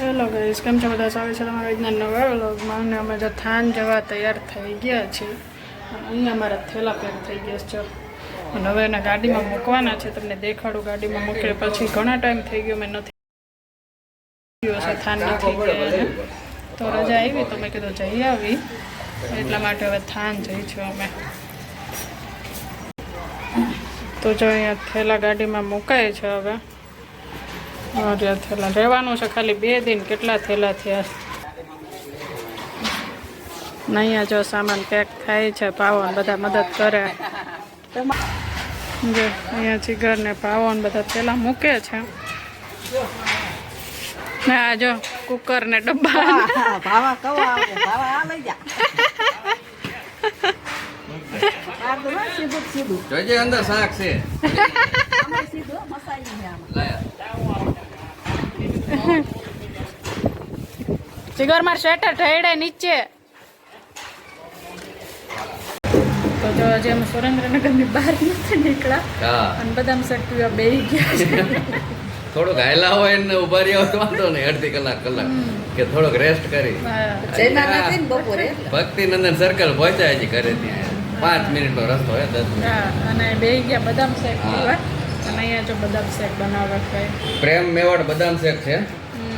Hello guys કેમ છો બધા? સ્વાગત છે તમારા આજના નવા વ્લોગમાં અને અમે જો થાન જવા તૈયાર થઈ ગયા છીએ. અહીંયા અમારા થેલા પેક થઈ ગયા છે અને હવે એના ગાડીમાં મૂકવાના છે, તમને દેખાડું. ગાડીમાં મૂકે પછી ઘણા ટાઈમ થઈ ગયો, મેં નથી થાન, નથી ગયા તો રજા આવી, તો મેં કીધું જઈ આવી. એટલા માટે હવે થાન જઈ છું અમે. તો જો અહીંયા થેલા ગાડીમાં મુકાય છે હવે. અરે થેલા. રહેવાનું છે ખાલી બે દિન કેટલા થેલા થયા? અહીંયા જો સામાન પેક થાય છે પાવન બધા મદદ કરે. જો અહીંયા જીગર ને પાવન બધા થેલા મૂકે છે. ને આ જો કુકર ને ડબ્બા ભાવા કવા ભાવા આ લઈ જા. બાર તો ના સીધું સીધું જોજે અંદર શાક છે આમાં સીધું હો, મસાઈ છે આમાં જીગર માર શેટર ઠેડે નીચે. તો જો આજે અમે સુરેન્દ્રનગરની બહાર નથી નીકળ્યા. અને બદામ શેક પીવા ગયા છે. થોડુંક હાયલા હોય ને ઊભા રહ્યો તો વાંધો નહીં અડધી કલાક કલાક. કે થોડોક રેસ્ટ કરી. હા. જયના નથી ને બપોરે એટલે. ભક્તિ નંદન સર્કલ પહોંચાય હજી ઘરે ત્યાં પાંચ મિનિટનો રસ્તો હોય દસ મિનિટ હા, અને બેહી ગયા બદામ શેક અને અહીંયા જો બદામ શેક બનાવવા ખાય પ્રેમ મેવાડ બદામ શેક છે.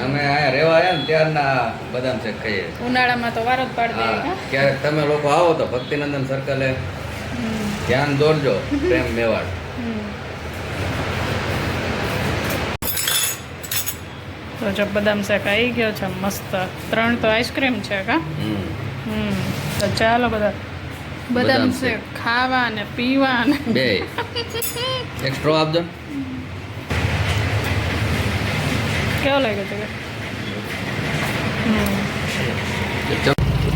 અમે અહીંયા રહેવા આવ્યા ને ત્યારના બદામ શેક ખાઈએ ઉનાળામાં તો વારો જ પાડી દે ક્યારેક તમે લોકો આવો તો ભક્તિનંદન સર્કલે ધ્યાન દોરજો પ્રેમ મેવાડ. તો જો બદામ શેક આવી ગયો છે મસ્ત. ત્રણ તો આઈસ્ક્રીમ છે કા? હમ. હમ. તો ચાલો બધા. બદામ શેક ખાવા ને પીવા ને બે. એક સ્ટ્રો આપજો. કેવો લાગ્યો તો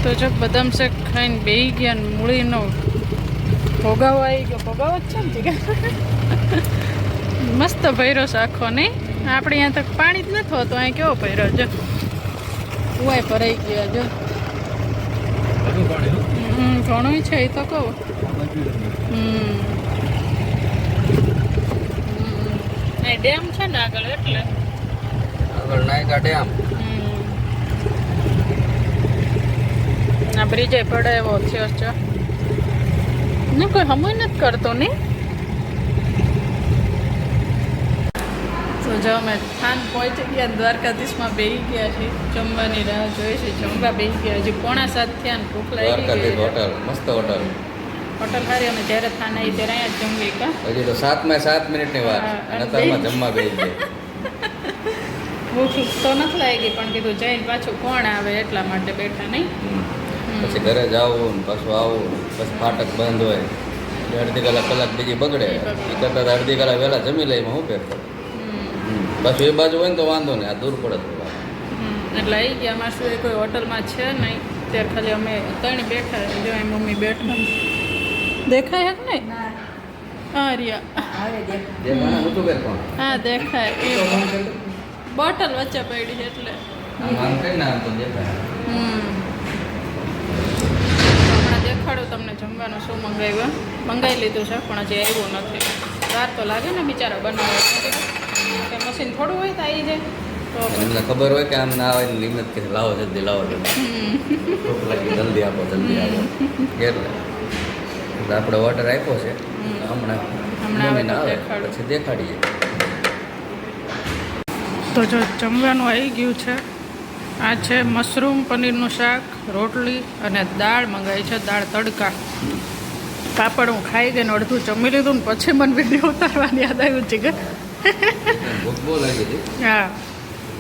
તો જો બદામ શેક ખાઈને બેહી ગયા ને મૂળીનો ભોગાવો આવી ગયો. ભોગાવો જ છે ને? મસ્ત ભૈરો છે આખો નહીં? આપણે અહીંયા તક પાણી જ નથી હોતું. અહીં કેવો ભૈરો જો. કુવાય ભરાઈ ગયા જો. ઘણું છે એ તો કહું. ડેમ છે ને આગળ એટલે. આગળ નાયકા ડેમ. ના આ બ્રિજે પડે એવો છે. ને કોઈ સમય નથી કરતો નહીં તો જો અમે થાન પહોંચી ગયા દ્વારકાધીશમાં બેસી ગયા છીએ. જમવાની રાહ જોઈએ છે. જમવા બેસી ગયા. હજી પોણા સાત થયા ને ભૂખ લાગી દ્વારકાધીશ ગઈ હોટલ મસ્ત હોટલ. હોટલ સારી અમે જ્યારે થાન આવી ત્યારે અહીંયા જ જમવી કા હજી તો સાતમાં સાત મિનિટની વાર હા, અને નતરમાં જમવા બેસી ગયા. ભૂખ તો નથી લાગી પણ કીધું જઈને પાછું કોણ આવે એટલા માટે બેઠા નહીં? પછી ઘરે જવું પાછું આવું પછી ફાટક બંધ હોય. અડધી કલાક કલાક બીજી બગડે. એ કરતાં અડધી કલાક વહેલા જમી લઈ એમાં શું ફેર પડે? પાછું એ બાજુ હોય ને તો વાંધો નહીં આ દૂર પડે થોડા. એટલે આવી ગયા અમારે શું એ કોઈ હોટલમાં છે નહીં ત્યારે ખાલી અમે ત્રણ બેઠા છે. જો અહીં મમ્મી બેઠા દેખાય જ નહીં? હા રિયા. હા દેખાય. બોટલ વચ્ચે પડી એટલે. આમ આમ કરીને આમ તો દેખાય. હમ. હમણાં દેખાડું તમને જમવાનું શું મંગાવ્યું. મંગાવી લીધું છે પણ હજી આવ્યું નથી. વાર તો લાગે ને બિચારા બનાવે કે મશીન થોડું હોય તો આવી જાય. એમને ખબર હોય કે આમ ના આવે લિમિટ કે લાવો જલ્દી લાવો જલ્દી. જલ્દી આપો જલ્દી આપો. એટલે આપણે ઓર્ડર આપ્યો છે. હમણાં હમણાં આવે પછી દેખાડીએ. તો જો જમવાનું આવી ગયું છે. આ છે મશરૂમ પનીરનું શાક રોટલી અને દાળ મંગાવી છે દાળ તડકા. પાપડ હું ખાઈ ગઈ ને અડધું જમી લીધું ને પછી મને વીડિયો ઉતારવાની યાદ આવ્યું છે કે હા.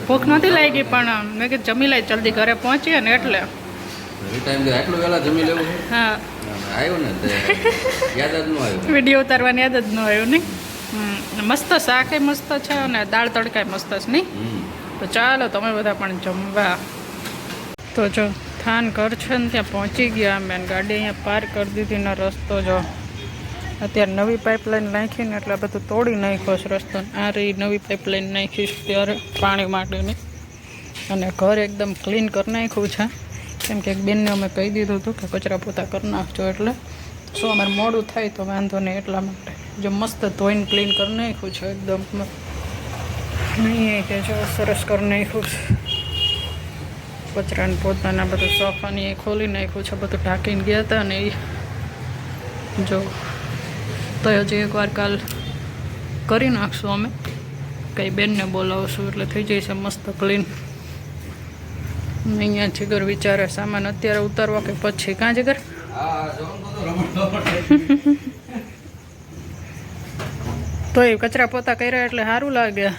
ભૂખ નથી લાગી પણ મેં કે જમી લઈ જલ્દી ઘરે પહોંચીએ ને એટલે. આટલું વહેલા જમી લેવું હા. આવ્યું ને યાદ જ ન આવ્યું. વીડિયો ઉતારવાની યાદ જ ન આવ્યું નહીં મસ્ત શાકે મસ્ત છે અને દાળ તડકાય મસ્ત છે નહીં? તો ચાલો તમે બધા પણ જમવા. તો જો થાન ઘર છે ને ત્યાં પહોંચી ગયા અમે ગાડી અહીંયા પાર્ક કરી દીધી ને રસ્તો જો. અત્યારે નવી પાઇપલાઇન નાખીને એટલે બધું તોડી નાખ્યો છે રસ્તો. આ રહી નવી પાઇપલાઇન નાખીશ ત્યારે પાણી માટેની. અને ઘર એકદમ ક્લીન કરી નાખ્યું છે. કેમ કે એક બેનને અમે કહી દીધું હતું કે કચરા પોતા કરી નાખજો એટલે. શું અમારે મોડું થાય તો વાંધો નહીં એટલા માટે. જો મસ્ત ધોઈને ક્લીન કરી નાખ્યું છે એકદમ. નહીં કે જો સરસ કરી નાખ્યું છે. કચરાને પોતાના બધું સોફાની એ ખોલી નાખ્યું છે. બધું ઢાંકીને ગયા હતા ને એ જો તો હજી એકવાર કાલ કરી નાખશું અમે. કંઈ બેનને બોલાવશું એટલે થઈ જશે મસ્ત ક્લીન અહીંયા જીગર વિચારે સામાન અત્યારે ઉતારવા કે પછી? કાં જીગર? તો એ કચરા પોતા કર્યા એટલે સારું લાગે.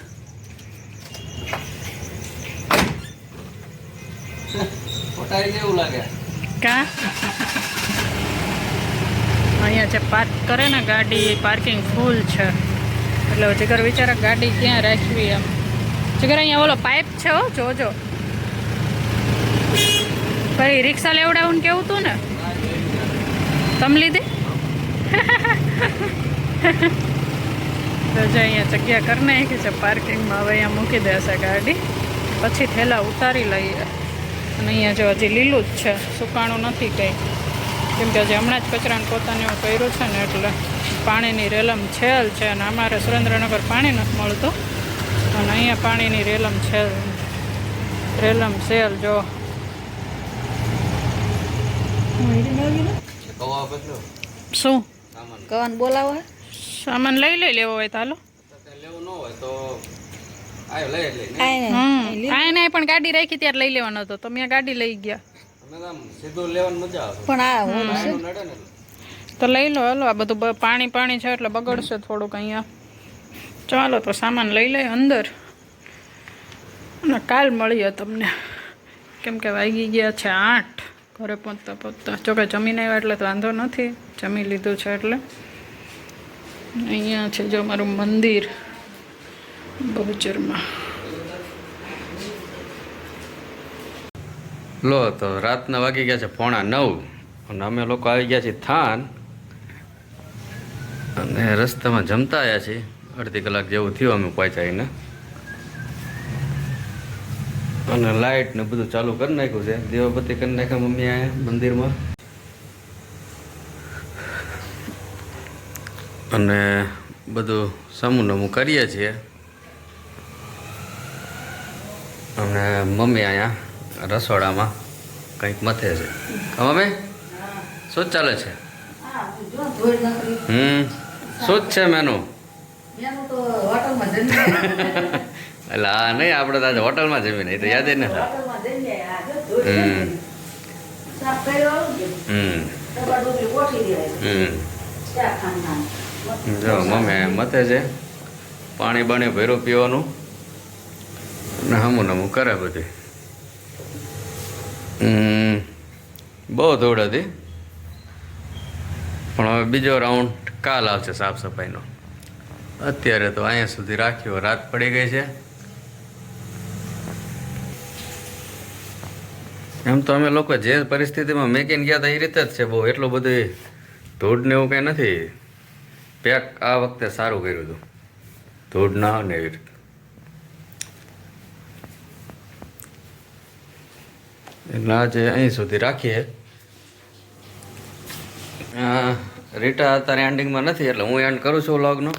કેવું લાગે. કા? અહીંયા જે પાર્ક કરે ને ગાડી પાર્કિંગ ફૂલ છે. એટલે જીગર વિચારે ગાડી ક્યાં રાખવી એમ. જીગર અહીંયા ઓલો પાઇપ છે હો, જોજો. ભાઈ, રિક્ષા લેવડાવું કેવું તું ને? તમ લીધી? તો જે અહીંયા જગ્યા કરી નાખી છે પાર્કિંગમાં હવે અહીંયા મૂકી દેશે ગાડી. પછી થેલા ઉતારી લઈએ. અને અહીંયા જો હજી લીલું જ છે, સુકાણું નથી કંઈ. કેમ કે હજી હમણાં જ કચરાને પોતાને એવું કર્યું છે ને એટલે પાણીની રેલમ છેલ છે અને અમારે સુરેન્દ્રનગર પાણી નથી મળતું. અને અહીંયા પાણીની રેલમ છેલ. રેલમ છેલ જો. શું? કવાન બોલાવો? સામાન લઈ લઈ લેવો હોય તો હાલો. લેવું ન. હોય તો પણ ગાડી રાખી ત્યારે લઈ લેવાનો હતો. તમે મેં ગાડી લઈ ગયા. અમે તો આમ સીધું લેવાની મજા આવે. પણ આ. તો લઈ લો હલો આ બધું પાણી પાણી છે એટલે બગડશે થોડુંક અહીંયા. ચાલો તો સામાન લઈ લઈએ અંદર. અને કાલ મળીએ તમને. કેમ કે વાગી ગયા છે આઠ. ઘરે પહોંચતા પહોંચતા. જોકે જમીને આવ્યા એટલે તો વાંધો નથી. જમી લીધું છે એટલે. અહીંયા છે જો મારું મંદિર. બહુચરમાં. લો, તો રાતના વાગી ગયા છે પોણા નવ. અને અમે લોકો આવી ગયા છીએ થાન. અને રસ્તામાં જમતા આવ્યા છીએ. અડધી કલાક જેવું થયું અમે પહોંચાઈને અને લાઇટ ને બધું ચાલુ કરી નાખ્યું છે. દીવાબત્તી કરી નાખ્યા મમ્મી અહીંયા મંદિરમાં. અને બધું સમૂહ નમું કરીએ છીએ. અને મમ્મી અહીંયા રસોડામાં કંઈક મથે છે હા, મમ્મી શું જ ચાલે છે હા. હમ, શું જ છે મેનુ. એટલે આ નહીં, આપણે તાજે હોટલમાં જમી એ તો યાદ નથી હમ. હમ. હમ જો, મમ્મી મથે છે પાણી બાણી ભર્યું પીવાનું ને હમું નમું કરે બધી બહુ ધૂળ હતી. પણ હવે બીજો રાઉન્ડ કાલ આવશે સાફ સફાઈનો. અત્યારે તો અહીંયા સુધી રાખ્યો. રાત પડી ગઈ છે. એમ તો અમે લોકો જે પરિસ્થિતિમાં મેકીને ગયા હતા એ રીતે જ છે બહુ. એટલું બધું ધૂળ ને એવું કંઈ નથી. પેક આ વખતે સારું કર્યું હતું. ધૂળ ના આવે ને એવી રીતે. એટલે આજે અહીં સુધી રાખીએ. રીટા અત્યારે એન્ડિંગમાં નથી, એટલે હું એન્ડ કરું છું વ્લોગનો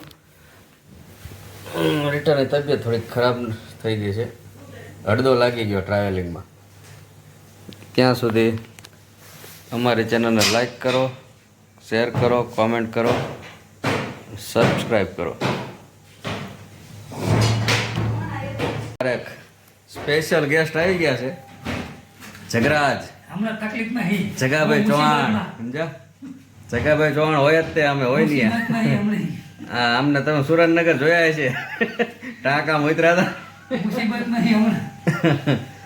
રીટાની તબિયત થોડીક ખરાબ થઈ ગઈ છે. અડધો લાગી ગયો ટ્રાવેલિંગમાં ત્યાં સુધી અમારી ચેનલને લાઈક કરો શેર કરો કોમેન્ટ કરો સબસ્ક્રાઈબ કરો. સ્પેશિયલ ગેસ્ટ આવી ગયા છે. જગરાજ. હમણાં તકલીફ નહીં જગાભાઈ ચૌહાણ. સમજ્યા? જગાભાઈ ચૌહાણ હોય જ તે અમે હોય નહીં હા અમને તમે સુરેન્દ્રનગર જોયા છે ટાંકા મોતરા હતા. મુસીબત નહીં હમણાં.